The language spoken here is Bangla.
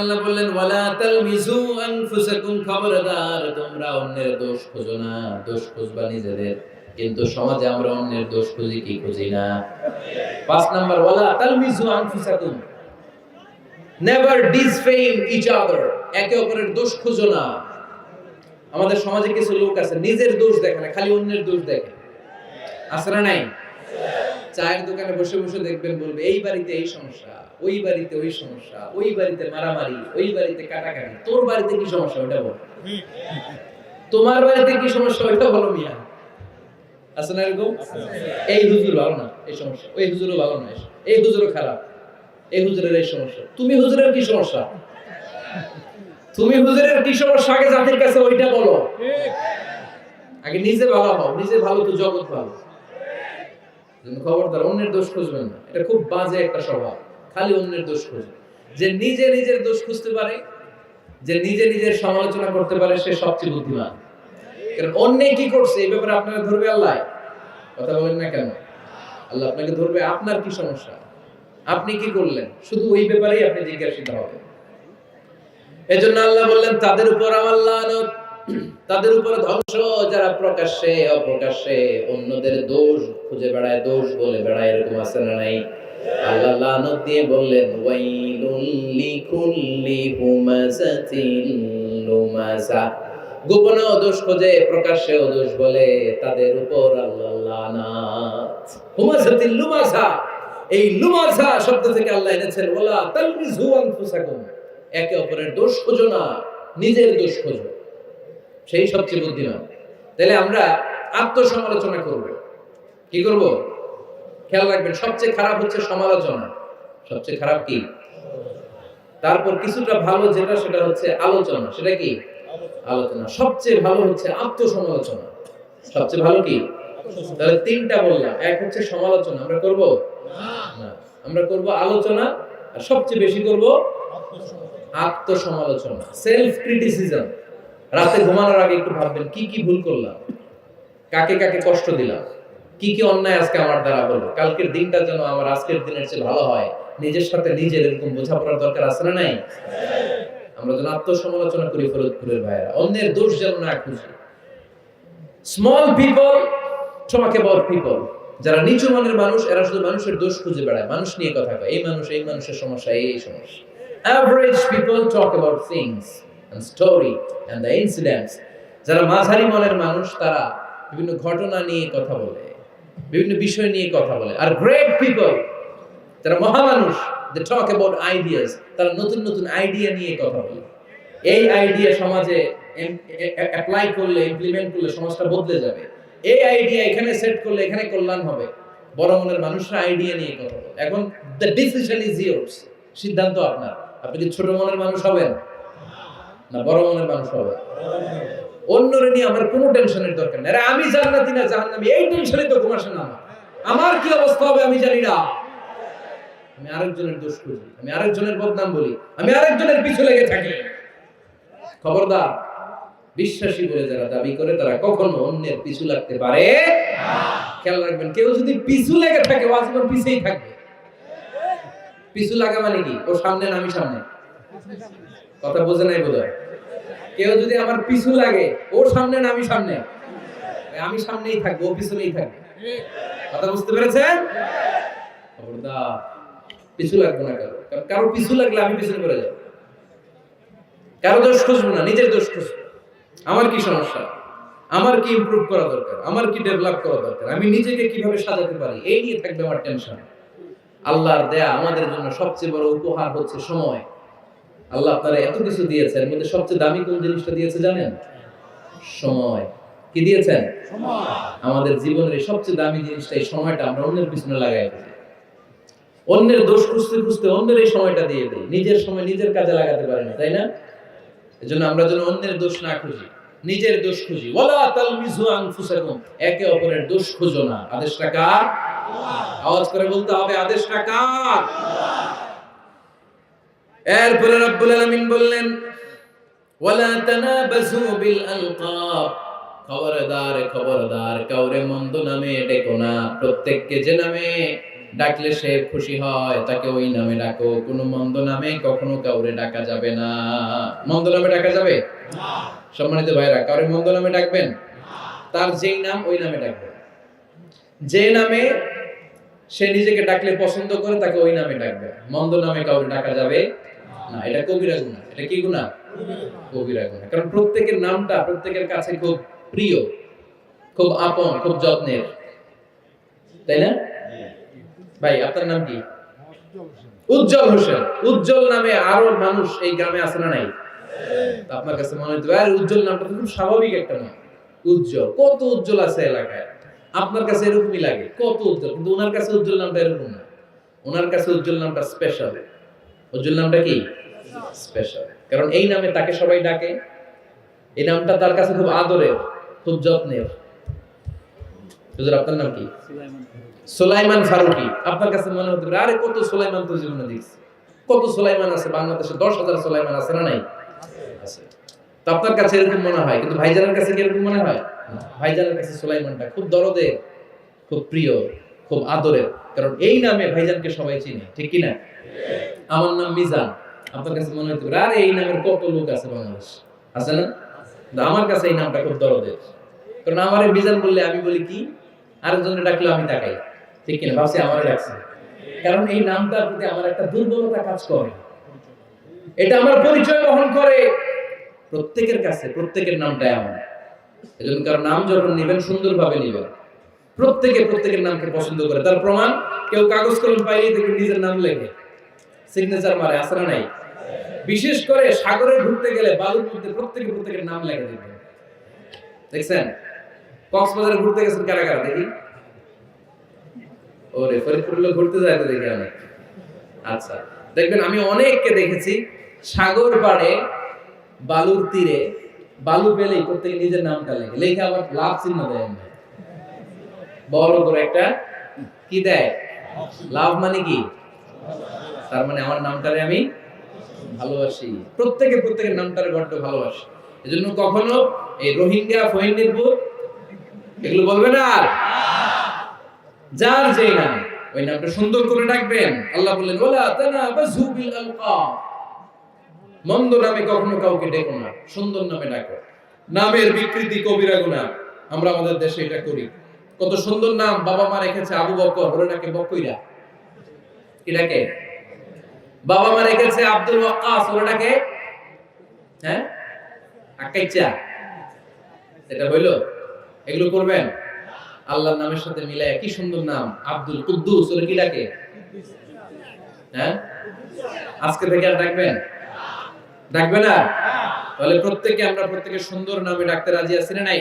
আল্লাহ বললেন, ওয়ালা তালমিজু আনফুসাকুম খবরদার, তোমরা অন্যের দোষ খোঁজো না, দোষ নিজেদের। কিন্তু সমাজে আমরা অন্যের দোষ খুঁজি, কি খুঁজি না? পাঁচ নাম্বার, ওয়ালা তালমিজু আনফুসাকুম, নেভার ডিসফেম ইচ আদার, একে অপরের দোষ খুঁজো না। আমাদের সমাজে কিছু লোক আছে, নিজের দোষ দেখে না, খালি অন্যের দোষ দেখে। না নাই? চায়ের দোকানে বসে বসে দেখবেন বলবে, এই বাড়িতে এই সমস্যা, ওই বাড়িতে ওই সমস্যা, ওই বাড়িতে মারামারি, ওই বাড়িতে কাটাকাটি, তোর বাড়িতে কি সমস্যা ওটা বল। তোমার বাড়িতে কি সমস্যা ওইটা বলো মিয়া। আছে না এরকম? এই হুজুর ভালো না, এই সমস্যা। ওই হুজুরও ভালো না এই হুজুরও খারাপ, এই হুজুরের এই সমস্যা। তুমি হুজুরের কি সমস্যা? তুমি হুজুরের কি সমস্যা? আগে জাতির কাছে ওইটা বলো। আগে নিজে ভালো হও, নিজে ভালো তো জগৎ ভালো। খবরদার, অন্যের দোষ খুঁজবেন না। এটা খুব বাজে একটা স্বভাব। খালি অন্যের দোষ খুঁজবে যে নিজে নিজের দোষ খুঁজতে পারে, যে নিজে নিজের সমালোচনা করতে পারে, সে সবচেয়ে বুদ্ধিমান। কারণ অন্যে কি করছে, এই ব্যাপারে আপনারা ধরবে আল্লাহ। কথা বলেন না কেন? আল্লাহ আপনাকে ধরবে, আপনার কি সমস্যা? আপনি কি করলেন? শুধু ওই ব্যাপারেই আপনি জিজ্ঞাসিত হবেন। এজন্য আল্লাহ বললেন, তাদের উপর আমার লানত। তাদের উপর ধ্বংস, যারা প্রকাশ্যে, অপ্রকাশ্যে, অন্যদের দোষ খুঁজে বেড়ায়, দোষ বলে বেড়ায়, এরকম আছে না নাই? আল্লাহ লানত দিয়ে বললেন, ওয়াইলুল লিকুল্লি খোঁজে বলে, তাদের উপর আল্লাহ লানাত। এই শব্দ থেকে আল্লাহ এনেছেন আনফুসাকুম। একে অপরের দোষ খোঁজো না, নিজের দোষ খোঁজো। সেই সবচেয়ে বুদ্ধিমান? তাহলে আমরা আত্মসমালোচনা করব। কি করব? খেয়াল রাখবেন, সবচেয়ে খারাপ হচ্ছে সমালোচনা। সবচেয়ে খারাপ কি? তারপর কিছুটা ভালো যেটা, সেটা হচ্ছে আলোচনা। সেটা কি? আলোচনা। সবচেয়ে ভালো হচ্ছে আত্মসমালোচনা। সবচেয়ে ভালো কি? তাহলে তিনটা বললাম। এক হচ্ছে সমালোচনা। আমরা করব? না। আমরা করব আলোচনা। আর সবচেয়ে বেশি করব আত্মসমালোচনা। সেলফ ক্রিটিসিজম রাতে ঘুমানোর আগে একটু ভাববেন, কি কি ভুল করলাম? কাকে কাকে কষ্ট দিলাম? কি কি অন্যায় আজকে আমার দ্বারা হলো? কালকের দিনটা যেন আমার আজকের দিনের চেয়ে ভালো হয়। নিজের সাথে নিজের এরকম বোঝাপড়ার দরকার আছে না নাই? আমরা যেন আত্মসমালোচনা করি ফরিদপুরের ভাইয়েরা। অন্যের দোষ যেন না খুঁজি। Small people talk about people যারা নিচু মানের মানুষ, এরা শুধু মানুষের দোষ খুঁজে বেড়ায়। মানুষ নিয়ে কথা কয়, এই মানুষ, এই মানুষের সমস্যা, এই সমস্যা। Average people talk about things and story and the incidents. যারা মাঝারি মনের মানুষ, তারা বিভিন্ন ঘটনা নিয়ে কথা বলে। বিভিন্ন বিষয় নিয়ে কথা বলে। আর গ্রেট পিপল যারা মহামানুষ দে টক অ্যাবাউট আইডিয়াস তারা নতুন নতুন আইডিয়া নিয়ে কথা বলে। এই আইডিয়া সমাজে অ্যাপ্লাই করলে ইমপ্লিমেন্ট করলে সমাজটা বদলে যাবে। এই আইডিয়া এখানে সেট করলে এখানে কল্যাণ হবে। বড় মনের মানুষরা আইডিয়া নিয়ে কথা বলে। এখন দ্য ডিসিশন ইজ ইয়োর্স সিদ্ধান্ত আপনার। আপনি কি ছোট মনের মানুষ হবেন? না, বড় মনের মানুষ হবেন অন্যরে নিয়ে আমার কোনো টেনশনের দরকার নেই। আমি জান্নাতি না, জাহান্নামী, এই টেনশনে তো ঘুমাসে না আমার। কি অবস্থা হবে আমি জানি না। আমি আরেকজনের দোষ খুঁজি, আমি আরেকজনের বদনাম বলি, আমি আরেকজনের পিছু লেগে থাকি। খবরদার, বিশ্বাসী বলে যারা দাবি করে, তারা কখনো অন্যের পিছু লাগতে পারে খেয়াল রাখবেন, কেউ যদি পিছু লেগে থাকে, ও আজীবন পিছেই থাকবে। পিছু লাগা মানে কি? ও সামনে না আমি সামনে? কথা বোঝে নাই বোধ কেউ যদি আমার পিছু লাগে, ওর সামনে না আমি সামনে? আমি সামনেই থাকব, ও পিছনেই থাকবে। কথা বুঝতে পেরেছেন? খবরদার, পিছু লাগবো না কারও। কারও পিছু লাগলে আমি পিছনে পড়ে যাব। কারও দোষ খুঁজবো না, নিজের দোষ খুঁজবো। আমার কি সমস্যা? আমার কি ইমপ্রুভ করা দরকার? আমার কি ডেভেলপ করা দরকার? আমি নিজেকে কীভাবে সাজাতে পারি? এই নিয়ে থাকবে আমার টেনশন আল্লাহর দেয়া আমাদের জন্য সবচেয়ে বড় উপহার হচ্ছে সময়। আল্লাহ আপনারা এত কিছু দিয়েছে এর মধ্যে সবচেয়ে দামি কোন জিনিসটা দিয়েছে জানেন? সময়। কি দিয়েছেন? আমাদের জীবনের সবচেয়ে দামি জিনিসটা এই সময়টা আমরা অন্যের পিছনে লাগাই ফেলি অন্যের দোষ খুঁজতে খুঁজতে অন্যের এই সময়টা দিয়ে দিই। নিজের সময় নিজের কাজে লাগাতে পারি না তাই না? এজন্য আমরা যেন অন্যের দোষ না খুঁজি নিজের দোষ খুঁজি। ওয়ালা তালমিজু আনফুসাকুম একে অপরের দোষ খুঁজো না। আদেশটা কার? আওয়াজ করে বলতে হবে আদেশটা কার? এরপরে রব্বুল আলামিন বললেন, ওয়ালা তানাবাজু বিল আলকাব। খবরদার খবরদার, কাউরে মন্দ নামে ডেকো না। প্রত্যেককে যে নামে ডাকলে সে খুশি হয়, তাকে ওই নামে ডাকো। কোনো মন্দ নামে কখনো কাউরে ডাকা যাবে না। মন্দ নামে ডাকা যাবে? সম্মানিত ভাইরা, কাউরে মন্দ নামে ডাকবেন? তার যেই নাম, ওই নামে ডাকবেন। যে নামে সে নিজেকে ডাকলে পছন্দ করে, তাকে ওই নামে ডাকবে মন্দ নামে কাউরে ডাকা যাবে? না, এটা কবিরা গুণা এটা কি গুণা? কবিরা গুণা কারণ প্রত্যেকের নামটা, প্রত্যেকের কাছে খুব প্রিয়, খুব আপন, খুব যত্নের। তাই না? ভাই, আপনার নাম কি? উজ্জ্বল হোসেন। উজ্জ্বল নামে আরও মানুষ এই গ্রামে আছে না নাই? আপনার কাছে মনে হতে পারে উজ্জ্বল নামটা খুব স্বাভাবিক একটা নাম। উজ্জ্বল, কত উজ্জ্বল আছে এলাকায়। আপনার কাছে এরকমই লাগে, কত উজ্জ্বল। কিন্তু ওনার কাছে উজ্জ্বল নামটা এরকম না। ওনার কাছে উজ্জ্বল নামটা স্পেশাল উজ্জ্বল নামটা কি? স্পেশাল কারণ এই নামে তাকে সবাই ডাকে। এই নামটা তার কাছে খুব আদরের, খুব যত্নের। হুজুর, আপনার নাম কি? সুলাইমান ফারুকি। আপনার কাছে মনে হতে পারে, আরে কত সুলাইমান তো জীবনে দেখছি। কত সুলাইমান আছে বাংলাদেশে? দশ হাজার সুলাইমান আছে না নাই? আছে। তো আপনার কাছে এরকম মনে হয়, কিন্তু ভাইজানের কাছে কি এরকম মনে হয়? ভাইজানের কাছে সুলাইমানটা খুব দরদের, খুব প্রিয়। খুব আদরের। কারণ এই নামে ভাইজানকে সবাই চিনে, ঠিক কি না আমার নাম মিজান। আপনার কাছে মনে পারে, আরে এই নামের কত লোক আছে বাংলাদেশ? আছে না? আমার কাছে এই নামটা খুব দরদের। কারণ আমার মিজান বললে আমি বলি কি? আরেকজনে ডাকলে আমি তাকাই। ঠিক কিনা? ভাবছি আমারও ডাকছে। কারণ এই নামটার প্রতি আমার একটা দুর্বলতা কাজ করে। এটা আমার পরিচয় বহন করে। প্রত্যেকের কাছে প্রত্যেকের নামটা এমন। এজন্য কারণ নাম যখন নেবেন, সুন্দরভাবে নেবেন। প্রত্যেকে প্রত্যেকের নামকে পছন্দ করে। তার প্রমাণ, কেউ কাগজ কলম পাইলেই দেখবে নিজের নাম লেখে। সিগনেচার মারে আসরা নাই? বিশেষ করে সাগরে ঘুরতে গেলে, বালুর মধ্যে প্রত্যেকে প্রত্যেকের নাম লেখে দিবে দেখছেন? কক্সবাজারে ঘুরতে গেছেন কারা কারা, দেখি? ওরে, ফরিদপুর লোক ঘুরতে যায় তো দেখি অনেক। আচ্ছা দেখবেন আমি অনেককে দেখেছি, সাগর পাড়ে, বালুর তীরে, বালু পেলেই প্রত্যেকে নিজের নামটা লেখে। লেখে আবার লাভ চিহ্ন দেয় এমনি। বড় করে একটা কি দেয়? লাভ মানে কি? তার মানে আমার নামটারে আমি ভালোবাসি। প্রত্যেকে প্রত্যেকের নামটারে বড্ড ভালোবাসি। এজন্য কখনো এই রোহিঙ্গা ফহিনীরপুর এগুলো বলবে না আর। যার যেই নাম, ওই নামটা সুন্দর করে ডাকবেন। আল্লাহ বললেন, ওলা তানাবাযু বিল আলকাব মন্দ নামে কখনো কাউকে ডেকো না। সুন্দর নামে ডাকো। নামের বিকৃতি কবিরা গুনাহ আমরা আমাদের দেশে এটা করি। কত সুন্দর নাম বাবা মা রেখেছে আবু বকর ওরা ডাকে বকইরা? কি ডাকে বাবা মা রেখেছে আব্দুল ওয়াক্কাস ওরা ডাকে হ্যাঁ? আকাইচা এটা হইল? এগুলো করবেন? আল্লাহর নামের সাথে মিলায় কি সুন্দর নাম? আব্দুল কুদ্দুস ওরা কি ডাকে? হ্যাঁ? আজকে থেকে আর ডাকবেন? ডাকবে না? তাহলে প্রত্যেকে আমরা প্রত্যেকে সুন্দর নামে ডাকতে রাজি আছি না নাই?